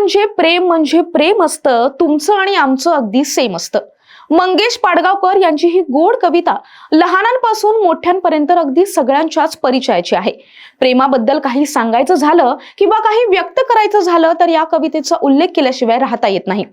म्हणजे प्रेम म्हणजे प्रेम असतं तुमचं आणि आमचं अगदी सेम असतं. मंगेश पाडगावकर यांची ही गोड कविता लहानांपासून मोठ्यांपर्यंत अगदी सगळ्यांच्याच परिचयाची आहे. प्रेमाबद्दल काही सांगायचं झालं किंवा काही व्यक्त करायचं झालं तर या कवितेचा उल्लेख केल्याशिवाय राहता येत नाही.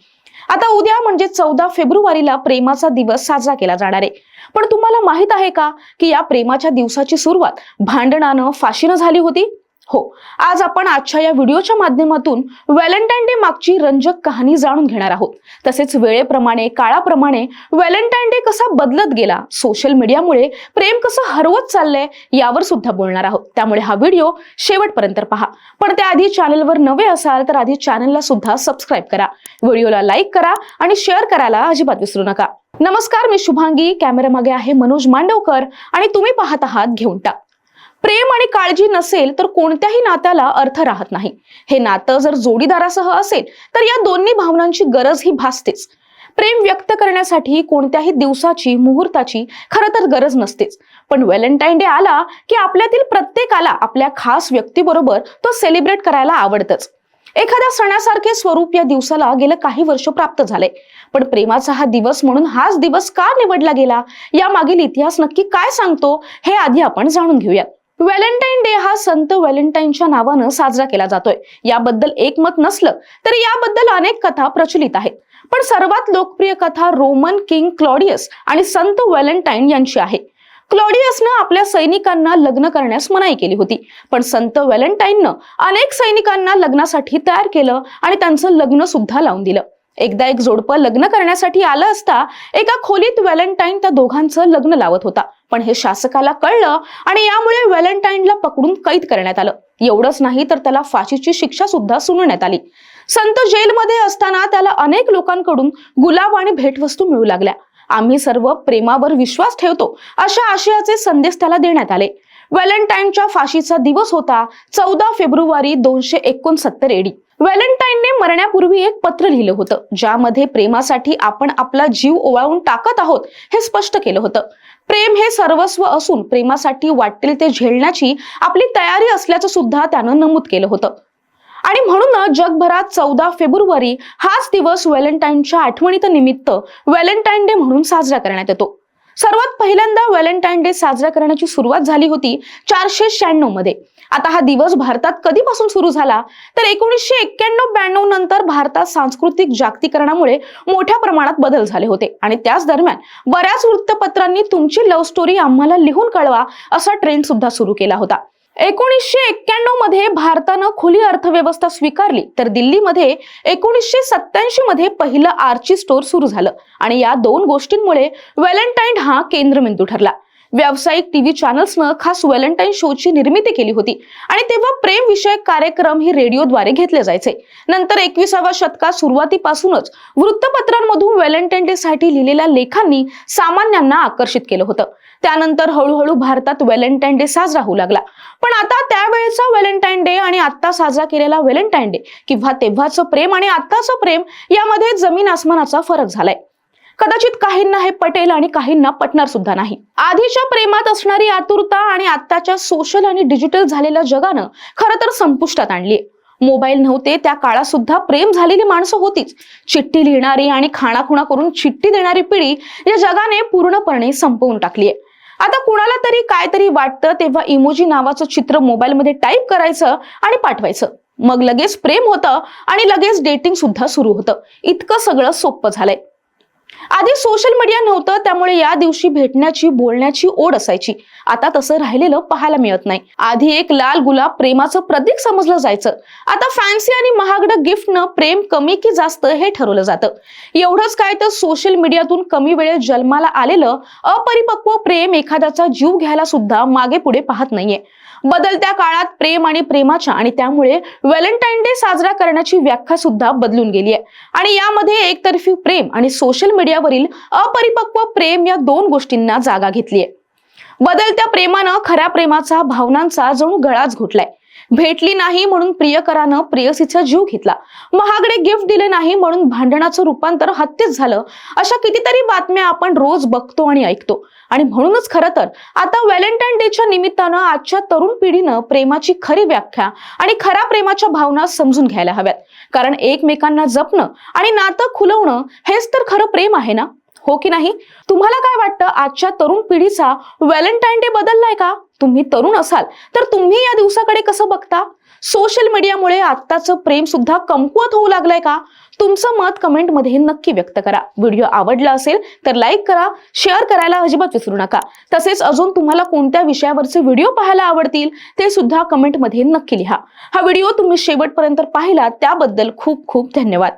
आता उद्या म्हणजे चौदा फेब्रुवारीला प्रेमाचा दिवस साजरा केला जाणार आहे. पण तुम्हाला माहीत आहे का की या प्रेमाच्या दिवसाची सुरुवात भांडणानं फाशीनं झाली होती? हो आज आपण आजच्या या व्हिडिओच्या माध्यमातून व्हॅलेंटाईन डे मागची रंजक कहाणी जाणून घेणार आहोत. तसेच वेळेप्रमाणे काळाप्रमाणे व्हॅलेंटाईन डे कसा बदलत गेला सोशल मीडियामुळे प्रेम कसं हरवत चाललंय यावर सुद्धा बोलणार आहोत. त्यामुळे हा व्हिडिओ शेवटपर्यंत पहा. पण त्याआधी चॅनलवर नवे असाल तर आधी चॅनलला सुद्धा सबस्क्राईब करा. व्हिडिओला लाईक करा आणि शेअर करायला अजिबात विसरू नका. नमस्कार मी शुभांगी. कॅमेरामागे आहे मनोज मांडवकर आणि तुम्ही पाहत आहात घेऊन टाक. प्रेम आणि काळजी नसेल तर कोणत्याही नात्याला अर्थ राहत नाही. हे नातं जर जोडीदारासह असेल तर या दोन्ही भावनांची गरज ही भासतेच. प्रेम व्यक्त करण्यासाठी कोणत्याही दिवसाची मुहूर्ताची खरं तर गरज नसतेच. पण व्हॅलेंटाईन डे आला की आपल्यातील प्रत्येकाला आपल्या खास व्यक्तीबरोबर तो सेलिब्रेट करायला आवडतच. एखाद्या सणासारखे स्वरूप या दिवसाला गेलं काही वर्ष प्राप्त झालंय पण प्रेमाचा हा दिवस म्हणून हाच दिवस का निवडला गेला? या मागील इतिहास नक्की काय सांगतो? हे आधी आपण जाणून घेऊयात. व्हॅलेंटाईन डे हा संत व्हॅलेंटाईनच्या नावानं साजरा केला जातोय. याबद्दल एकमत नसलं तरी याबद्दल अनेक कथा प्रचलित आहेत. पण सर्वात लोकप्रिय कथा रोमन किंग क्लॉडियस आणि संत व्हॅलेंटाईन यांची आहे. क्लॉडियसनं आपल्या सैनिकांना लग्न करण्यास मनाई केली होती. पण संत व्हॅलेंटाईननं अनेक सैनिकांना लग्नासाठी तयार केलं आणि त्यांचं लग्न सुद्धा लावून दिलं. एकदा एक जोडपं लग्न करण्यासाठी आलं असता एका खोलीत व्हॅलेंटाईन त्या दोघांचं लग्न लावत होता. पण हे शासकाला कळलं आणि यामुळे व्हॅलेंटाईनला पकडून कैद करण्यात आलं. एवढंच नाही तर त्याला फाशीची शिक्षा सुद्धा सुनावण्यात आली. संत जेलमध्ये असताना त्याला अनेक लोकांकडून गुलाब आणि भेटवस्तू मिळू लागल्या. आम्ही सर्व प्रेमावर विश्वास ठेवतो अशा आशयाचे संदेश त्याला देण्यात आले. व्हॅलेंटाईनच्या फाशीचा दिवस होता चौदा फेब्रुवारी दोनशे एकोणसत्तर एडी. व्हॅलेंटाईनने मरण्यापूर्वी एक पत्र लिहिलं होतं ज्यामध्ये प्रेमासाठी आपण आपला जीव ओवाळून टाकत आहोत हे स्पष्ट केलं होतं. प्रेम हे सर्वस्व असून प्रेमासाठी वाटेल ते झेलण्याची आपली तयारी असल्याचं सुद्धा त्यानं नमूद केलं होतं. आणि म्हणून जगभरात चौदा फेब्रुवारी हाच दिवस व्हॅलेंटाईनच्या आठवणीत निमित्त व्हॅलेंटाईन डे म्हणून साजरा करण्यात येतो. सर्वात पहिल्यांदा व्हॅलेंटाईन डे साजरा करण्याची सुरुवात झाली होती चारशे शहाण्णवमध्ये. आता हा दिवस भारतात कधीपासून सुरू झाला? तर एकोणीसशे एक्क्याण्णव ब्याण्णव नंतर भारतात सांस्कृतिक जागतिकरणामुळे मोठ्या प्रमाणात बदल झाले होते. आणि त्याच दरम्यान बऱ्याच वृत्तपत्रांनी तुमची लव्ह स्टोरी आम्हाला लिहून कळवा असा ट्रेंड सुद्धा सुरू केला होता. एकोणीसशे एक्क्याण्णवमध्ये भारतानं खुली अर्थव्यवस्था स्वीकारली तर दिल्लीमध्ये एकोणीसशे सत्याऐंशी मध्ये पहिलं आर्ची स्टोर सुरू झालं. आणि या दोन गोष्टींमुळे व्हॅलेंटाईन हा केंद्रबिंदू ठरला. व्यावसायिक टीव्ही चॅनल्सनं खास व्हॅलेंटाईन शोची निर्मिती केली होती. आणि तेव्हा प्रेम विषयक कार्यक्रम हे रेडिओद्वारे घेतले जायचे. नंतर एकविसाव्या शतकात सुरुवातीपासूनच वृत्तपत्रांमधून व्हॅलेंटाईन डे साठी लिहिलेल्या लेखांनी सामान्यांना आकर्षित केलं होतं. त्यानंतर हळूहळू भारतात व्हॅलेंटाईन डे साजरा होऊ लागला. पण आता त्यावेळेचा व्हॅलेंटाईन डे आणि आता साजरा केलेला व्हॅलेंटाईन डे किंवा तेव्हाचं प्रेम आणि आत्ताचं प्रेम यामध्ये जमीन आसमानाचा फरक झालाय. कदाचित काहींना हे पटेल आणि काहींना पटणार सुद्धा नाही. आधीच्या प्रेमात असणारी आतुरता आणि आत्ताच्या सोशल आणि डिजिटल झालेल्या जगानं खरं तर संपुष्टात आणली मोबाईल नव्हते त्या काळात सुद्धा प्रेम झालेली माणसं होतीच. चिठ्ठी लिहिणारी आणि खाणाखुणा करून चिठ्ठी देणारी पिढी या जगाने पूर्णपणे संपवून टाकलीय. आता कुणाला तरी काहीतरी वाटतं तेव्हा इमोजी नावाचं चित्र मोबाईलमध्ये टाईप करायचं आणि पाठवायचं. मग लगेच प्रेम होतं आणि लगेच डेटिंग सुद्धा सुरू होतं. इतकं सगळं सोपं झालंय. आधी सोशल मीडिया नव्हतं त्यामुळे या दिवशी भेटण्याची बोलण्याची ओढ असायची. आता तसं राहिलेलं पाहायला मिळत नाही. आधी एक लाल गुलाब प्रेमाचं प्रतीक समजलं जायचं. आता फॅन्सी आणि महागडं गिफ्टनं प्रेम कमी की जास्त हे ठरवलं जातं. एवढंच काय तर सोशल मीडियातून कमी वेळेत जन्माला आलेलं अपरिपक्व प्रेम एखाद्याचा जीव घ्यायला सुद्धा मागे पुढे पाहत नाहीये. बदलत्या काळात प्रेम आणि प्रेमाच्या आणि त्यामुळे व्हॅलेंटाईन डे साजरा करण्याची व्याख्या सुद्धा बदलून गेली आहे आणि यामध्ये एकतर्फी प्रेम आणि सोशल मीडिया मीडियावरील अपरिपक्व प्रेम या दोन गोष्टींना जागा घेतली आहे बदलत्या प्रेमानं खऱ्या प्रेमाचा भावनांचा जणू गळाच घुटलाय. भेटली नाही म्हणून प्रियकरानं प्रेयसीचा जीव घेतला. महागडे गिफ्ट दिले नाही म्हणून भांडणाचं रूपांतर हत्येत झालं. अशा कितीतरी बातम्या आपण रोज बघतो आणि ऐकतो. आणि म्हणूनच खरं तर आता व्हॅलेंटाईन डेच्या निमित्तानं आजच्या तरुण पिढीनं प्रेमाची खरी व्याख्या आणि खऱ्या प्रेमाच्या भावना समजून घ्यायला हव्यात. कारण एकमेकांना जपणं आणि नातं खुलवणं हेच तर खरं प्रेम आहे ना? हो की नाही? तुम्हाला काय वाटतं आजच्या तरुण पिढीचा व्हॅलेंटाईन डे बदललाय का? तुम्ही तरुण असाल तर तुम्ही या दिवसाकडे कसं बघता? सोशल मीडियामुळे आत्ताचं प्रेम सुद्धा कमकुवत होऊ लागलंय का? तुमचं मत कमेंटमध्ये नक्की व्यक्त करा. व्हिडिओ आवडला असेल तर लाईक करा शेअर करायला अजिबात विसरू नका. तसेच अजून तुम्हाला कोणत्या विषयावरचे व्हिडिओ पाहायला आवडतील ते सुद्धा कमेंटमध्ये नक्की लिहा. हा व्हिडिओ तुम्ही शेवटपर्यंत पाहिला त्याबद्दल खूप खूप धन्यवाद.